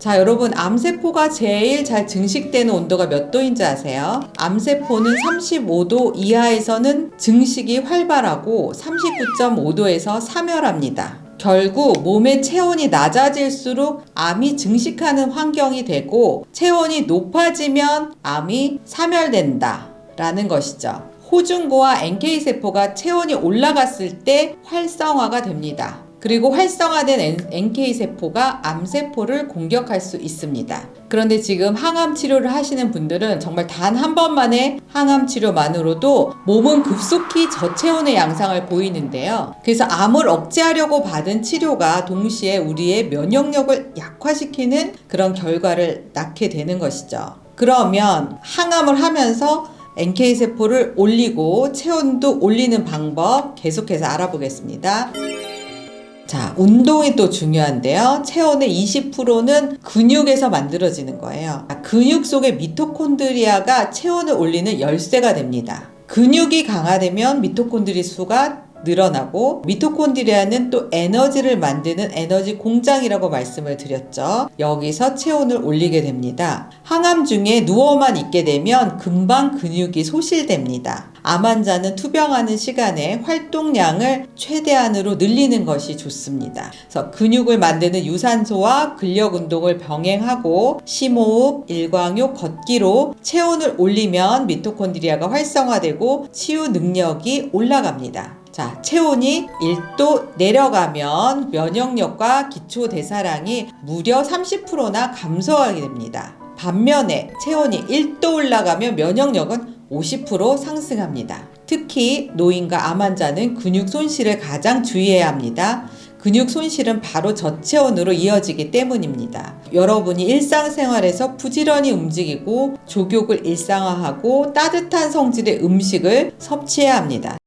자, 여러분, 암세포가 제일 잘 증식되는 온도가 몇 도인지 아세요? 암세포는 35도 이하에서는 증식이 활발하고 39.5도에서 사멸합니다. 결국 몸의 체온이 낮아질수록 암이 증식하는 환경이 되고 체온이 높아지면 암이 사멸된다. 라는 것이죠. 호중고와 NK세포가 체온이 올라갔을 때 활성화가 됩니다. 그리고 활성화된 NK세포가 암세포를 공격할 수 있습니다. 그런데 지금 항암 치료를 하시는 분들은 정말 단 한 번만의 항암 치료만으로도 몸은 급속히 저체온의 양상을 보이는데요. 그래서 암을 억제하려고 받은 치료가 동시에 우리의 면역력을 약화시키는 그런 결과를 낳게 되는 것이죠. 그러면 항암을 하면서 NK세포를 올리고 체온도 올리는 방법 계속해서 알아보겠습니다. 자, 운동이 또 중요한데요. 체온의 20%는 근육에서 만들어지는 거예요. 근육 속의 미토콘드리아가 체온을 올리는 열쇠가 됩니다. 근육이 강화되면 미토콘드리 수가 늘어나고 미토콘드리아는 또 에너지를 만드는 에너지 공장이라고 말씀을 드렸죠. 여기서 체온을 올리게 됩니다. 항암 중에 누워만 있게 되면 금방 근육이 소실됩니다. 암 환자는 투병하는 시간에 활동량을 최대한으로 늘리는 것이 좋습니다. 그래서 근육을 만드는 유산소와 근력 운동을 병행하고 심호흡, 일광욕, 걷기로 체온을 올리면 미토콘드리아가 활성화되고 치유 능력이 올라갑니다. 자, 체온이 1도 내려가면 면역력과 기초 대사량이 무려 30%나 감소하게 됩니다. 반면에 체온이 1도 올라가면 면역력은 50% 상승합니다. 특히 노인과 암 환자는 근육 손실을 가장 주의해야 합니다. 근육 손실은 바로 저체온으로 이어지기 때문입니다. 여러분이 일상생활에서 부지런히 움직이고 족욕을 일상화하고 따뜻한 성질의 음식을 섭취해야 합니다.